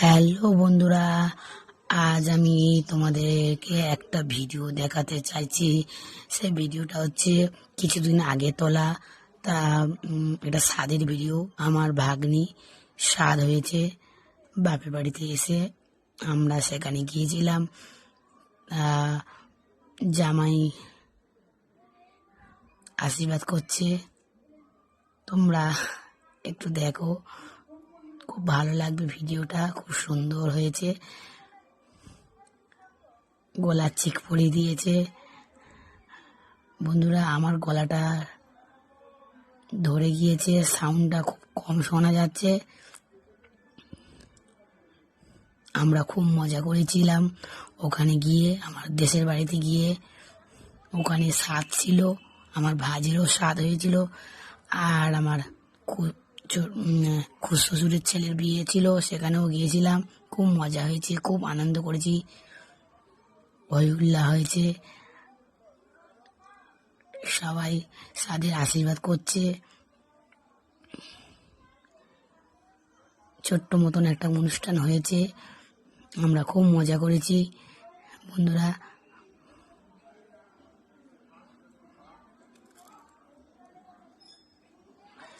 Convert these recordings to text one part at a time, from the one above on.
Hello বন্ধুরা, আজ আমি তোমাদেরকে একটা ভিডিও দেখাতে চাইছি। সে ভিডিওটা হচ্ছে কিছুদিন আগে তোলা। তা এটা স্বাদের ভিডিও। আমার ভাগ্নি স্বাদ হয়েছে। বাপের বাড়িতে এসে আমরা সেখানে গিয়েছিলাম। জামাই আশীর্বাদ করছে। তোমরা একটু দেখো। খুব ভালো লাগবে, ভিডিওটা খুব সুন্দর হয়েছে। গলার চিক পরিয়ে দিয়েছে। বন্ধুরা, আমার গলাটা ধরে গিয়েছে, সাউন্ডটা খুব কম শোনা যাচ্ছে। আমরা খুব মজা করেছিলাম ওখানে গিয়ে, আমার দেশের বাড়িতে গিয়ে। ওখানে স্বাদ ছিল, আমার ভাজিরও স্বাদ হয়েছিল, আর আমার খুশ্বশুরের ছেলের বিয়ে ছিল, সেখানেও গিয়েছিলাম। খুব মজা হয়েছে, খুব আনন্দ করেছি। হইহুল্লা হয়েছে। সবাই সাদের আশীর্বাদ করছে। ছোট্ট মতন একটা অনুষ্ঠান হয়েছে। আমরা খুব মজা করেছি। বন্ধুরা এই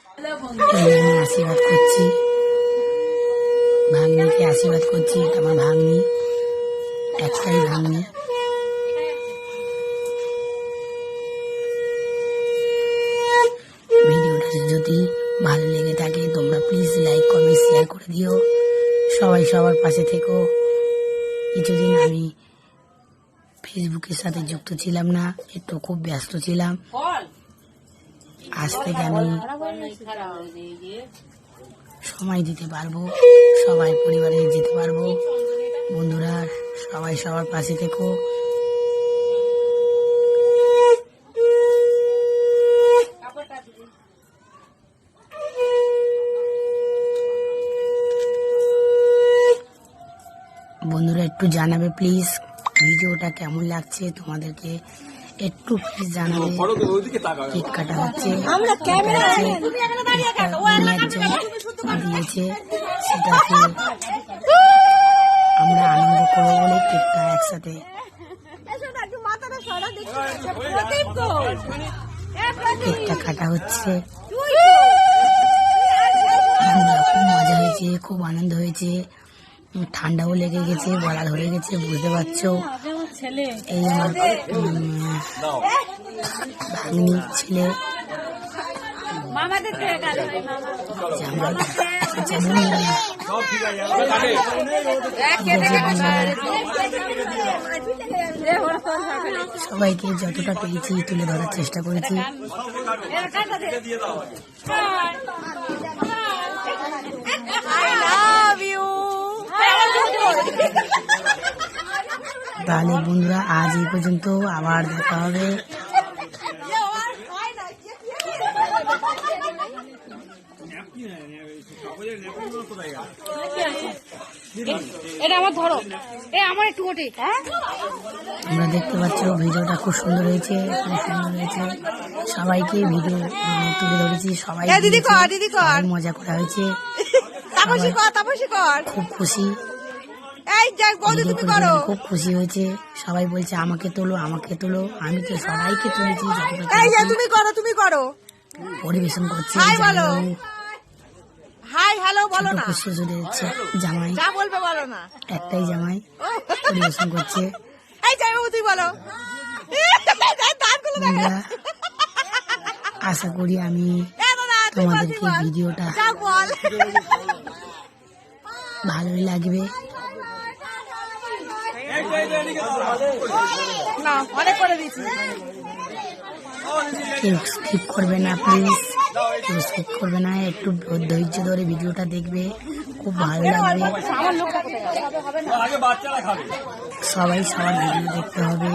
আমি আশীর্বাদ করছি। ভাগ্নিকে আশীর্বাদ করছি আমার ভাগ্নি। একটাই ভাগ্নি। ভিডিওটা যদি ভালো লেগে থাকে, তোমরা প্লিজ লাইক কমেন্ট শেয়ার করে দিও। সবাই সবার পাশে থেকো। কিছুদিন আমি ফেসবুকের সাথে যুক্ত ছিলাম না, একটু খুব ব্যস্ত ছিলাম। আজ থেকে আমি সময় দিতে পারব, সবাই পরিবারে যেতে পারব। বন্ধুরা, সবাই সবার পাশে থেকো। বন্ধুরা, একটু জানাবে প্লিজ, ভিডিওটা কেমন লাগছে তোমাদেরকে? একটু প্লিজ জানাবে কেক কাটা হচ্ছে। দিয়েছে সেটাকে আমরা আনন্দ করব বলে কেকটা একসাথে। কেকটা কাটা হচ্ছে। খুব মজা হয়েছে খুব আনন্দ হয়েছে। ঠান্ডাও লেগে গেছে গলা ধরে গেছে বুঝতে পারছ। ছেলে? এই আমার উম, ছেলে। মামাদের থেকে গেল মামা। জামাই যেমন সবাইকে যতটা পেরেছি তুলে ধরার চেষ্টা করেছি। তাহলে বন্ধুরা আজ এই পর্যন্ত আবার দেখা হবে। এটা আমার ধরো। এ আমার একটু গোটে হ্যাঁ? দেখতে পাচ্ছ ভিডিওটা খুব সুন্দর হয়েছে খুব সুন্দর হয়েছে। সবাইকে ভিডিও তুলে ধরেছি সবাই দিদি কর, দিদি কর। মজা করা হয়েছে। খুব খুশি। এই যাই বৌদি তুমি করো। খুব খুশি হয়েছে। সবাই বলছে আমাকে তোলো আমাকে তোলো। আমি তো সবাইকে তুলেছি এই যে তুমি করো তুমি করো। পরিবেশন করছে হাই বলো। হাই হ্যালো বলো না। জামাই। যা বলবে বলো না। একটাই জামাই। পরিবেশন করছে। এই যাই বাবু তুই বলো। আশা করি আমি তোমাদেরকে ভিডিওটা ভালোই লাগবে। না অনেক করে দিয়েছি। কেউ স্কিপ করবে না প্লিজ কেউ স্কিপ করবে না একটু ধৈর্য ধরে ভিডিওটা দেখবে খুব ভালো লাগবে। সবাই সবার ভিডিও দেখতে হবে।